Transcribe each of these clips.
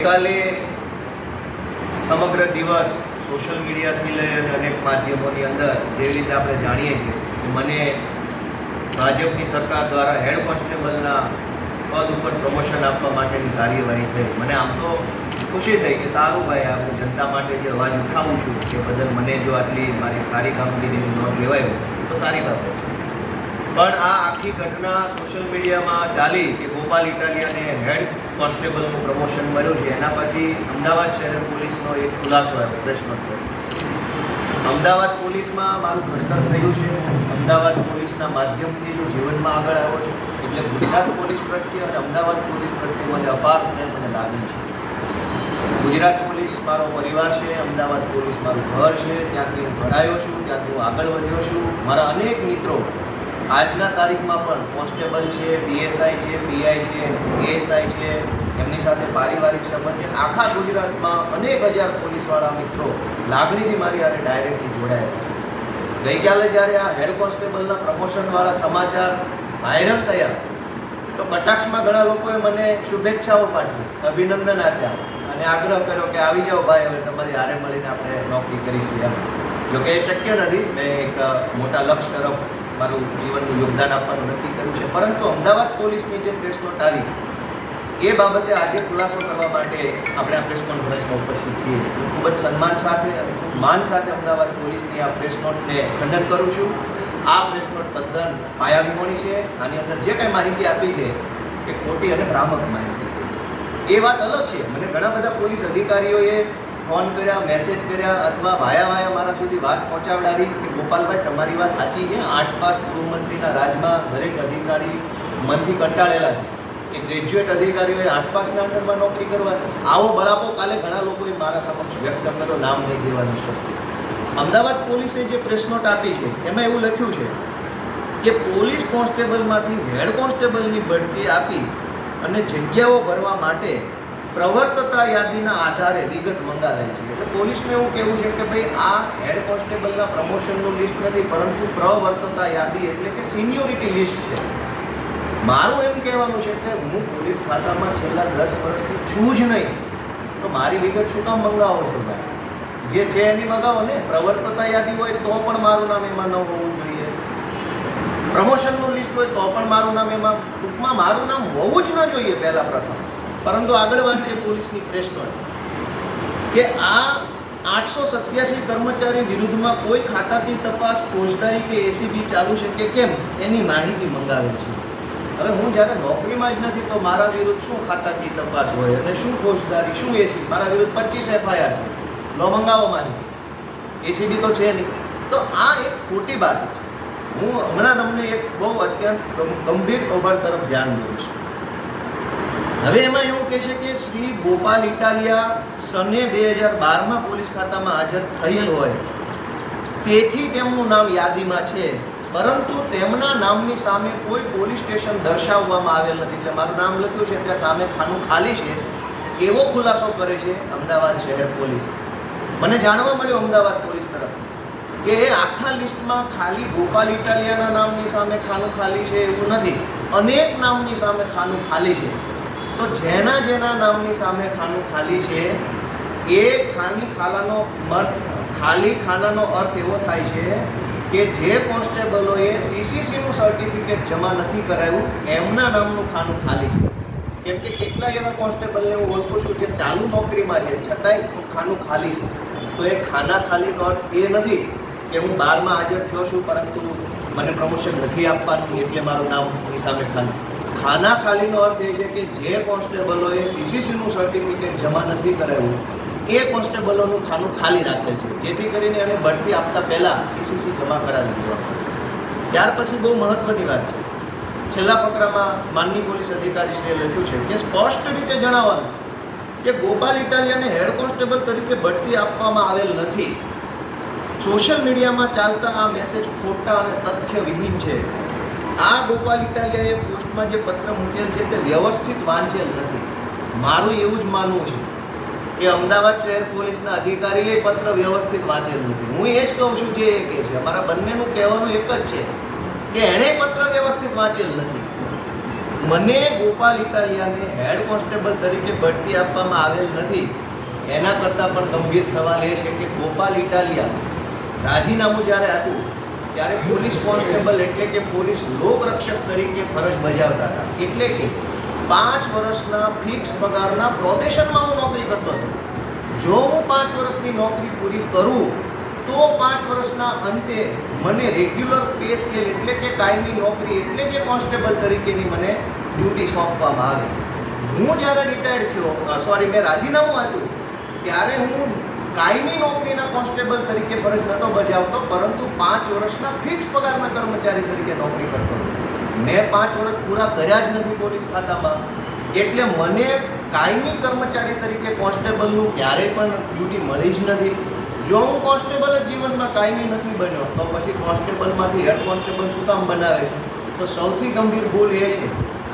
ગઈકાલે સમગ્ર દિવસ સોશિયલ મીડિયાથી લઈ અને અનેક માધ્યમોની અંદર જેવી રીતે આપણે જાણીએ છીએ કે મને ભાજપની સરકાર દ્વારા હેડ કોન્સ્ટેબલના પદ ઉપર પ્રમોશન આપવા માટેની કાર્યવાહી થઈ. મને આમ તો ખુશી થઈ કે સારું ભાઈ, આ હું જનતા માટે જે અવાજ ઉઠાવું છું કે બદલ મને જો આટલી મારી સારી કામગીરીની નોંધ લેવાય તો સારી બાબત છે. પણ આ આખી ઘટના સોશિયલ મીડિયામાં ચાલી કે ગોપાલ ઇટાલિયાને હેડ કોન્સ્ટેબલનું પ્રમોશન મળ્યું છે. એના પછી અમદાવાદ શહેર પોલીસનો એક ખુલાસો આવ્યો પ્રેસ થયો અમદાવાદ પોલીસમાં મારું ભણતર થયું છે. અમદાવાદ પોલીસના માધ્યમથી હું જીવનમાં આગળ આવ્યો છું. એટલે ગુજરાત પોલીસ પ્રત્યે અને અમદાવાદ પોલીસ પ્રત્યે મને અપાર અને લાગણી છે. ગુજરાત પોલીસ મારો પરિવાર છે, અમદાવાદ પોલીસ મારું ઘર છે. ત્યાંથી હું ભણાયો છું, ત્યાંથી હું આગળ વધ્યો છું. મારા અનેક મિત્રો આજના તારીખમાં પણ કોન્સ્ટેબલ છે, પીએસઆઈ છે, પીઆઈ છે એએસઆઈ છે, એમની સાથે પારિવારિક સંબંધ છે. આખા ગુજરાતમાં અનેક હજાર પોલીસવાળા મિત્રો લાગણીથી મારી હારે ડાયરેક્ટલી જોડાયેલા છે. ગઈકાલે જ્યારે આ હેડ કોન્સ્ટેબલના પ્રમોશનવાળા સમાચાર વાયરલ થયા, તો કટાક્ષમાં ઘણા લોકોએ મને શુભેચ્છાઓ પાઠવી, અભિનંદન આપ્યા અને આગ્રહ કર્યો કે આવી જાઓ ભાઈ, હવે તમારી હારે મળીને આપણે નોકરી કરીશું જોકે એ શક્ય નથી, મેં એક મોટા લક્ષ્ય તરફ મારું જીવનનું યોગદાન આપવાનું નક્કી કર્યું છે. પરંતુ અમદાવાદ પોલીસની જે પ્રેસ નોટ આવી, એ બાબતે આજે ખુલાસો કરવા માટે આપણે આ પ્રેસ કોન્ફરન્સમાં ઉપસ્થિત છીએ. ખૂબ જ સન્માન સાથે અને ખૂબ માન સાથે અમદાવાદ પોલીસની આ પ્રેસ નોટને ખંડન કરું છું. આ પ્રેસ નોટ તદ્દન પાયાવિહોણી છે. આની અંદર જે કાંઈ માહિતી આપી છે, એ ખોટી અને ભ્રામક માહિતી એ વાત અલગ છે. મને ઘણા બધા પોલીસ અધિકારીઓએ ફોન કર્યા, મેસેજ કર્યા અથવા વાયા વાયા મારા સુધી વાત પહોંચાડાવી કે ગોપાલભાઈ, તમારી વાત સાચી છે. આઠ પાસ ગૃહમંત્રીના રાજમાં દરેક અધિકારી મનથી કંટાળેલા છે કે ગ્રેજ્યુએટ અધિકારીઓએ આઠ પાસના અંડરમાં નોકરી કરવાની. આવો બળાપો કાલે ઘણા લોકોએ મારા સમક્ષ વ્યક્ત કર્યો, નામ નહીં દેવાની શક્તિ અમદાવાદ પોલીસે જે પ્રેસ નોટ આપી છે, એમાં એવું લખ્યું છે કે પોલીસ કોન્સ્ટેબલમાંથી હેડ કોન્સ્ટેબલની બઢતી આપી અને જગ્યાઓ ભરવા માટે પ્રવર્તતા યાદીના આધારે વિગત મંગાવેલ છે. એટલે પોલીસને એવું કહેવું છે કે ભાઈ, આ હેડ કોન્સ્ટેબલના પ્રમોશનનું લિસ્ટ નથી, પરંતુ પ્રવર્તતા યાદી એટલે કે સિનિયોરિટી લિસ્ટ છે. મારું એમ કહેવાનું છે કે હું પોલીસ ખાતામાં છેલ્લા દસ વર્ષથી છું જ નહીં. તો મારી વિગત શું કામ મંગાવો છો ભાઈ? જે છે એની મંગાવો ને. પ્રવર્તતા યાદી હોય તો પણ મારું નામ એમાં ન હોવું જોઈએ. પ્રમોશનનું લિસ્ટ હોય તો પણ મારું નામ એમાં ટૂંકમાં મારું નામ હોવું જ ન જોઈએ પહેલાં પ્રથમ. પરંતુ આગળ વાંચીએ પોલીસની પ્રેસ નોટ કે આ આઠસો સત્યાસી કર્મચારી વિરુદ્ધમાં કોઈ ખાતાથી તપાસ, ફોજદારી કે એસીબી ચાલુ છે કે કેમ, એની માહિતી મંગાવે છે. હવે હું જ્યારે નોકરીમાં જ નથી તો મારા વિરુદ્ધ શું ખાતાની તપાસ હોય અને શું ફોજદારી, શું એસી મારા વિરુદ્ધ પચીસ એફઆઈઆર લો, મંગાવો મારી. એસીબી તો છે નહીં. તો આ એક ખોટી બાત છે. હું હમણાં તમને એક બહુ અત્યંત ગંભીર કૌભાંડ તરફ ધ્યાન દઉં છું. હવે એમાં એવું કહે છે કે શ્રી ગોપાલ ઇટાલિયા સને બે હજાર બારમાં પોલીસ ખાતામાં હાજર થયેલ હોય. તેથી તેમનું નામ યાદીમાં છે. પરંતુ તેમના નામની સામે કોઈ પોલીસ સ્ટેશન દર્શાવવામાં આવેલ નથી. એટલે મારું નામ લખ્યું છે, ત્યાં સામે ખાનું ખાલી છે. એવો ખુલાસો કરે છે અમદાવાદ શહેર પોલીસ. મને જાણવા મળ્યું અમદાવાદ પોલીસ તરફ કે આખા લિસ્ટમાં ખાલી ગોપાલ ઇટાલિયાના નામની સામે ખાનું ખાલી છે એવું નથી. અનેક નામની સામે ખાનું ખાલી છે. તો જેના જેના નામની સામે ખાનું ખાલી છે, એ ખાની ખાલાનો અર્થ, ખાલી ખાનાનો અર્થ એવો થાય છે કે જે કોન્સ્ટેબલોએ સીસીસીનું સર્ટિફિકેટ જમા નથી કરાવ્યું એમના નામનું ખાનું ખાલી છે. કેમ કે કેટલા એવા કોન્સ્ટેબલને હું ઓળખું છું જે ચાલુ નોકરીમાં છે, છતાંય ખાનું ખાલી છે. તો એ ખાના ખાલીનો અર્થ એ નથી કે હું બારમાં હાજર થયો છું, પરંતુ મને પ્રમોશન નથી આપવાનું, એટલે મારું નામ એની સામે ખાલી ખાના ખાલીનો અર્થ એ છે કે જે કોન્સ્ટેબલોએ સીસીસીનું સર્ટિફિકેટ જમા નથી કરાવ્યું, એ કોન્સ્ટેબલોનું ખાનું ખાલી રાખે છે. જેથી કરીને એને બઢતી આપતા પહેલાં સીસીસી જમા કરાવી દેવા ત્યાર પછી બહુ મહત્ત્વની વાત છે. છેલ્લા ફકરામાં માનની પોલીસ અધિકારીશ્રીએ લખ્યું છે કે સ્પષ્ટ રીતે જણાવવાનું કે ગોપાલ ઇટાલિયાને હેડ કોન્સ્ટેબલ તરીકે બઢતી આપવામાં આવેલ નથી. સોશિયલ મીડિયામાં ચાલતા આ મેસેજ ખોટા અને તથ્યવિહીન છે. આ ગોપાલ ઇટાલિયાએ પોસ્ટમાં જે પત્ર મૂકેલ છે તે વ્યવસ્થિત વાંચેલ નથી. મારું એવું જ માનવું છે કે અમદાવાદ શહેર પોલીસના અધિકારીએ પત્ર વ્યવસ્થિત વાંચેલ નથી. હું એ જ કહું છું જે એ કહે છે. અમારા બંનેનું કહેવાનું એક જ છે કે એણે પત્ર વ્યવસ્થિત વાંચેલ નથી. મને ગોપાલ ઇટાલિયાને હેડ કોન્સ્ટેબલ તરીકે બઢતી આપવામાં આવેલ નથી. એના કરતાં પણ ગંભીર સવાલ એ છે કે ગોપાલ ઇટાલિયા રાજીનામું જ્યારે આપ્યું ત્યારે પોલીસ કોન્સ્ટેબલ એટલે કે પોલીસ લોકરક્ષક તરીકે ફરજ બજાવતા હતા. એટલે કે પાંચ વર્ષના ફિક્સ પગારના પ્રોબેશનમાં હું નોકરી કરતો હતો. જો હું પાંચ વર્ષની નોકરી પૂરી કરું, તો પાંચ વર્ષના અંતે મને રેગ્યુલર પે સ્કેલ એટલે કે કાયમી નોકરી એટલે કે કોન્સ્ટેબલ તરીકેની મને ડ્યુટી સોંપવામાં આવે. હું જ્યારે રિટાયર્ડ થયો સોરી મેં રાજીનામું આપ્યું, ત્યારે હું કાયમી નોકરીના કોન્સ્ટેબલ ફરજ નહોતો બજાવતો, પરંતુ પાંચ વર્ષના ફિક્સ પગારના કર્મચારી તરીકે નોકરી કરતો મેં પાંચ વર્ષ પૂરા કર્યા જ નથી પોલીસ ખાતામાં. એટલે મને કાયમી કર્મચારી તરીકે કોન્સ્ટેબલનું ક્યારેય પણ ડ્યુટી મળી જ નથી. જો હું કોન્સ્ટેબલ જ જીવનમાં કાયમી નથી બન્યો, તો પછી કોન્સ્ટેબલમાંથી હેડ કોન્સ્ટેબલ શું કામ બનાવે તો સૌથી ગંભીર ભૂલ એ છે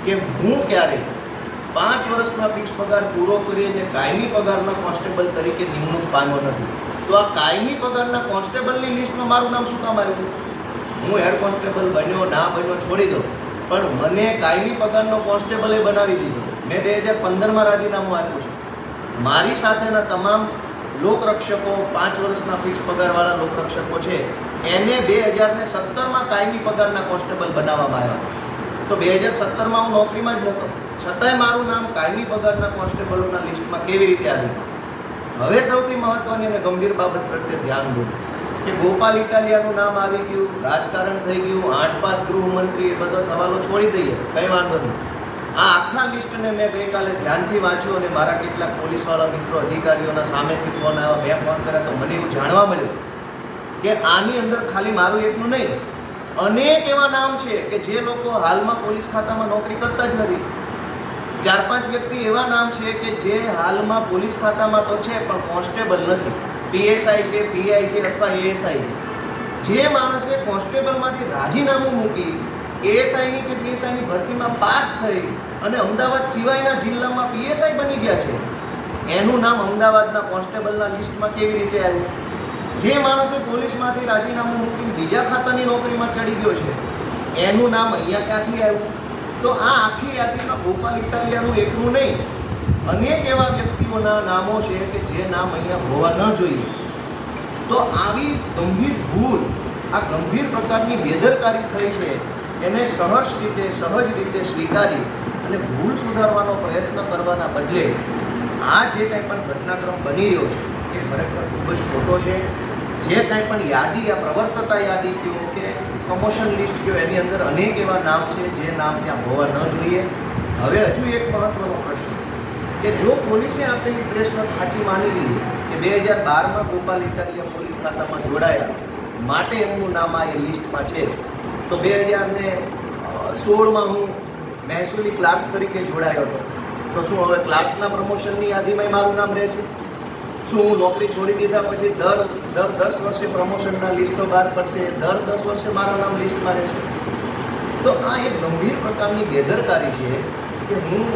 કે હું ક્યારેય પાંચ વર્ષના ફિક્સ પગાર પૂરો કરીને કાયમી પગારના કોન્સ્ટેબલ તરીકે નિમણૂક પામ્યો નથી. તો આ કાયમી પગારના કોન્સ્ટેબલની લિસ્ટમાં મારું નામ શું કામ આવ્યું? હું હેડ કોન્સ્ટેબલ બન્યો, ના બન્યો છોડી દો પણ મને કાયમી પગારનો કોન્સ્ટેબલે બનાવી દીધો. મેં બે હજાર પંદરમાં રાજીનામું આપ્યું છે. મારી સાથેના તમામ લોકરક્ષકો, પાંચ વર્ષના ફિક્સ પગારવાળા લોકરક્ષકો છે, એને બે હજાર ને સત્તરમાં કાયમી પગારના કોન્સ્ટેબલ બનાવવામાં આવ્યા તો બે હજાર સત્તરમાં હું નોકરીમાં જ નહોતો છતાંય મારું નામ કાયમી પગારના કોન્સ્ટેબલોના લિસ્ટમાં કેવી રીતે આવ્યું? હવે સૌથી મહત્ત્વની અને ગંભીર બાબત પ્રત્યે ધ્યાન દો કે ગોપાલ ઇટાલિયાનું નામ આવી ગયું, રાજકારણ થઈ ગયું આઠ પાસ ગૃહમંત્રી એ બધો સવાલો છોડી દઈએ, કંઈ વાંધો નહીં. આ આખા લિસ્ટને મેં ગઈકાલે ધ્યાનથી વાંચ્યું અને મારા કેટલાક પોલીસવાળા મિત્રો, અધિકારીઓના સામેથી ફોન આવ્યા, મેં ફોન કર્યા તો મને એવું જાણવા મળ્યું કે આની અંદર ખાલી મારું એકનું નહીં, અનેક એવા નામ છે કે જે લોકો હાલમાં પોલીસ ખાતામાં નોકરી કરતા જ નથી. ચાર પાંચ વ્યક્તિ એવા નામ છે કે જે હાલમાં પોલીસ ખાતામાં તો છે, પણ કોન્સ્ટેબલ નથી. પીએસઆઈ છે, પીઆઈ છે અથવા એએસઆઈ છે. જે માણસે કોન્સ્ટેબલમાંથી રાજીનામું મૂકી એએસઆઈની કે પીએસઆઈની ભરતીમાં પાસ થઈ અને અમદાવાદ સિવાયના જિલ્લામાં પીએસઆઈ બની ગયા છે, એનું નામ અમદાવાદના કોન્સ્ટેબલના લિસ્ટમાં કેવી રીતે આવ્યું? જે માણસે પોલીસમાંથી રાજીનામું મૂકીને બીજા ખાતાની નોકરીમાં ચડી ગયો છે, એનું નામ અહીંયા ક્યાંથી આવ્યું? તો આ આખી યાદીમાં ગોપાલ ઇટાલિયાનું એકનું નહીં, અનેક એવા વ્યક્તિઓના નામો છે કે જે નામ અહીંયા હોવા ન જોઈએ. તો આવી ગંભીર ભૂલ, આ ગંભીર પ્રકારની બેદરકારી થઈ છે, એને સહજ રીતે સહજ રીતે સ્વીકારી અને ભૂલ સુધારવાનો પ્રયત્ન કરવાના બદલે આ જે કંઈ પણ ઘટનાક્રમ બની રહ્યો છે, એ ખરેખર ખૂબ જ ખોટો છે. જે કાંઈ પણ યાદી, આ પ્રવર્તતા યાદી કહો કે પ્રમોશન લિસ્ટ કહો એની અંદર અનેક એવા નામ છે જે નામ ત્યાં હોવા ન જોઈએ. હવે હજુ એક મહત્વનો પ્રશ્ન કે જો પોલીસે આપેલી પ્રેસ નોટ સાચી માની લીધી કે બે હજાર બારમાં ગોપાલ ઇટાલિયા પોલીસ ખાતામાં જોડાયા માટે એમનું નામ આ એ લિસ્ટમાં છે, તો બે હજાર ને સોળમાં હું મહેસૂલી ક્લાર્ક તરીકે જોડાયો હતો. તો શું હવે ક્લાર્કના પ્રમોશનની યાદીમાં મારું નામ રહેશે? શું હું નોકરી છોડી દીધા પછી દર દર દસ વર્ષે પ્રમોશનના લિસ્ટો બહાર પડશે. દર દસ વર્ષે મારા નામ લિસ્ટમાં રહેશે તો આ એક ગંભીર પ્રકારની બેદરકારી છે કે હું